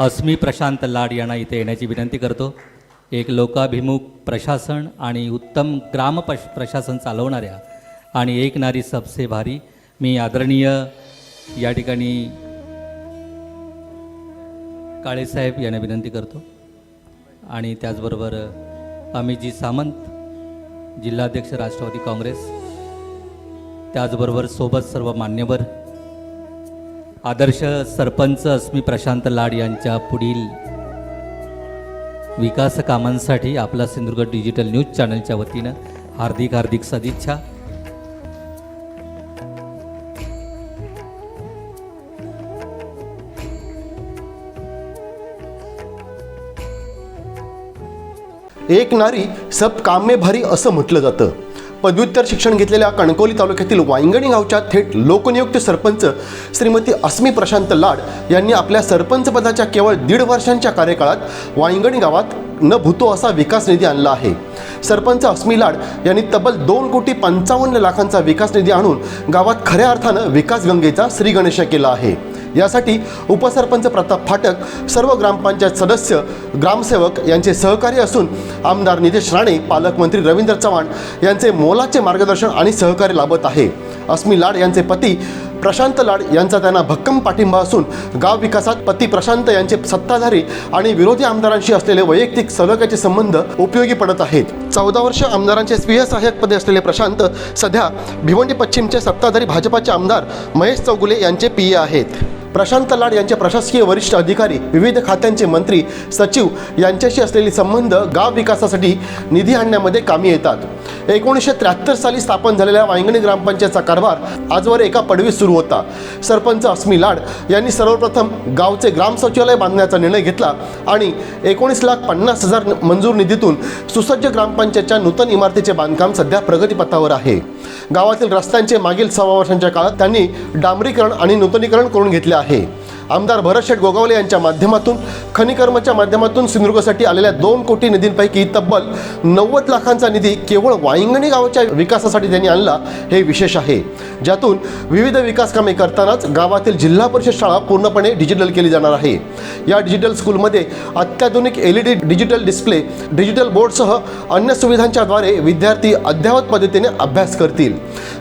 अस्मी प्रशांत लाड यांना इथे येण्याची विनंती करतो. एक लोकाभिमुख प्रशासन आणि उत्तम ग्राम पश प्रशासन चालवणाऱ्या आणि एक नारी सबसे भारी मी आदरणीय या ठिकाणी काळेसाहेब यांना विनंती करतो. आणि त्याचबरोबर अमितजी सामंत जिल्हाध्यक्ष राष्ट्रवादी काँग्रेस त्याचबरोबर सोबत सर्व मान्यवर आदर्श सरपंच अस्मी प्रशांत लाड यांच्या पुढील विकास कामांसाठी आपला सिंधुदुर्ग डिजिटल न्यूज चॅनलच्या वतीनं हार्दिक हार्दिक सदिच्छा. एक नारी सब काम में भारी असं म्हटलं जातं. पदव्युत्तर शिक्षण घेतलेल्या कणकवली तालुक्यातील वायंगणी गावच्या थेट लोकनियुक्त सरपंच श्रीमती अस्मी प्रशांत लाड यांनी आपल्या सरपंच पदाच्या केवळ दीड वर्षांच्या कार्यकाळात वायंगणी गावात न भूतो असा विकास निधी आणला आहे. सरपंच अस्मी लाड यांनी तब्बल दोन कोटी पंचावन्न लाखांचा विकास निधी आणून गावात खऱ्या अर्थानं विकास गंगेचा श्रीगणेश केला आहे. यासाठी उपसरपंच प्रताप फाटक सर्व ग्रामपंचायत सदस्य ग्रामसेवक यांचे सहकार्य असून आमदार नितेश राणे पालकमंत्री रवींद्र चव्हाण यांचे मोलाचे मार्गदर्शन आणि सहकार्य लाभत आहे. अस्मी लाड यांचे पती प्रशांत लाड यांचा त्यांना भक्कम पाठिंबा असून गाव विकासात पती प्रशांत यांचे सत्ताधारी आणि विरोधी आमदारांशी असलेले वैयक्तिक सलग्याचे संबंध उपयोगी पडत आहेत. चौदा वर्ष आमदारांचे स्वीय सहाय्यक पदे असलेले प्रशांत सध्या भिवंडी पश्चिमचे सत्ताधारी भाजपाचे आमदार महेश चौगुले यांचे पीए आहेत. प्रशांत लाड यांचे प्रशासकीय वरिष्ठ अधिकारी विविध खात्यांचे मंत्री सचिव यांच्याशी असलेले संबंध गाव विकासासाठी निधी आणण्यामध्ये कामी येतात. एकोणीसशे त्र्याहत्तर साली स्थापन झालेल्या वांगणी ग्रामपंचायतचा कारभार आजवर एका पडवीत सुरू होता. सरपंच अस्मी लाड यांनी सर्वप्रथम गावचे ग्राम शौचालय बांधण्याचा निर्णय घेतला आणि एकोणीस लाख पन्नास हजार मंजूर निधीतून सुसज्ज ग्रामपंचायतच्या नूतन इमारतीचे बांधकाम सध्या प्रगतीपथावर आहे. गावातील रस्त्यांचे मागील सव्वा वर्षांच्या काळात त्यांनी डांबरीकरण आणि नूतनीकरण करून घेतले आहे. आमदार भरत शेठ गोगावले यांच्या माध्यमातून खनिकर्मच्या माध्यमातून सिंधुदुर्गसाठी आलेल्या दोन कोटी निधींपैकी तब्बल नव्वद लाखांचा निधी केवळ वाईंगणी गावाच्या विकासासाठी त्यांनी आणला हे विशेष आहे. ज्यातून विविध विकास कामे करतानाच गावातील जिल्हा परिषद शाळा पूर्णपणे डिजिटल केली जाणार आहे. या डिजिटल स्कूलमध्ये अत्याधुनिक L E D digital display digital बोर्डसह अन्य सुविधांच्याद्वारे विद्यार्थी अद्ययावत पद्धतीने अभ्यास करतील.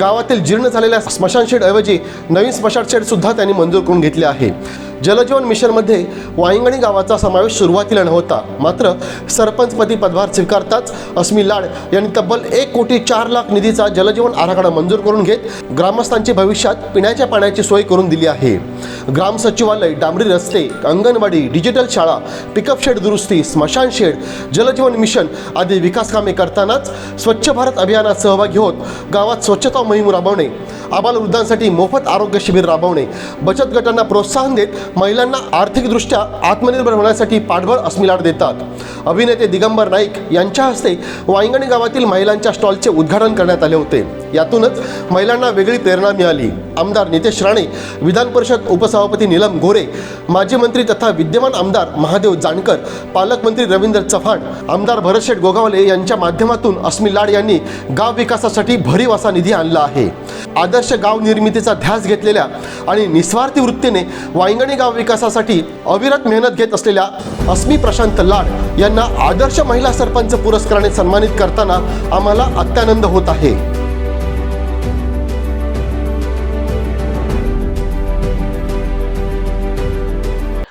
गावातील जीर्ण झालेल्या स्मशानशेडऐवजी नवीन स्मशानशेड सुद्धा त्यांनी मंजूर करून घेतले आहे. Yeah. जलजीवन मिशनमध्ये वाईंगणी गावाचा समावेश सुरुवातीला नव्हता. मात्र सरपंचपदी पदभार स्वीकारताच अस्मी लाड यांनी तब्बल एक कोटी चार लाख निधीचा जलजीवन आराखडा मंजूर करून घेत ग्रामस्थांची भविष्यात पिण्याच्या पाण्याची सोय करून दिली आहे. ग्राम सचिवालय डांबरी रस्ते अंगणवाडी डिजिटल शाळा पिकअप शेड दुरुस्ती स्मशान शेड जलजीवन मिशन आदी विकास कामे करतानाच स्वच्छ भारत अभियानात सहभागी होत गावात स्वच्छता मोहीम राबवणे आबालवृद्धांसाठी मोफत आरोग्य शिबिर राबवणे बचत गटांना प्रोत्साहन देत महिलांना आर्थिकदृष्ट्या आत्मनिर्भर होण्यासाठी पाठबळ अस्मिलाड देतात. अभिनेते दिगंबर नाईक यांच्या हस्ते वायंगणी गावातील महिलांच्या स्टॉलचे उद्घाटन करण्यात आले होते. यातूनच महिलांना वेगळी प्रेरणा मिळाली. आमदार नितेश राणे विधान परिषद उपसभापती नीलम गोरे माजी मंत्री तथा विद्यमान आमदार महादेव जानकर पालकमंत्री रवींद्र चव्हाण आमदार भरतशेठ गोगावले यांच्या माध्यमातून अस्मी लाड यांनी गाव विकासासाठी भरीव असा निधी आणला आहे. आदर्श गाव निर्मितीचा ध्यास घेतलेल्या आणि निस्वार्थी वृत्तीने वांगणी गाव विकासासाठी अविरत मेहनत घेत असलेल्या अस्मी प्रशांत लाड यांना आदर्श महिला सरपंच पुरस्काराने सन्मानित करताना आम्हाला अत्यानंद होत आहे.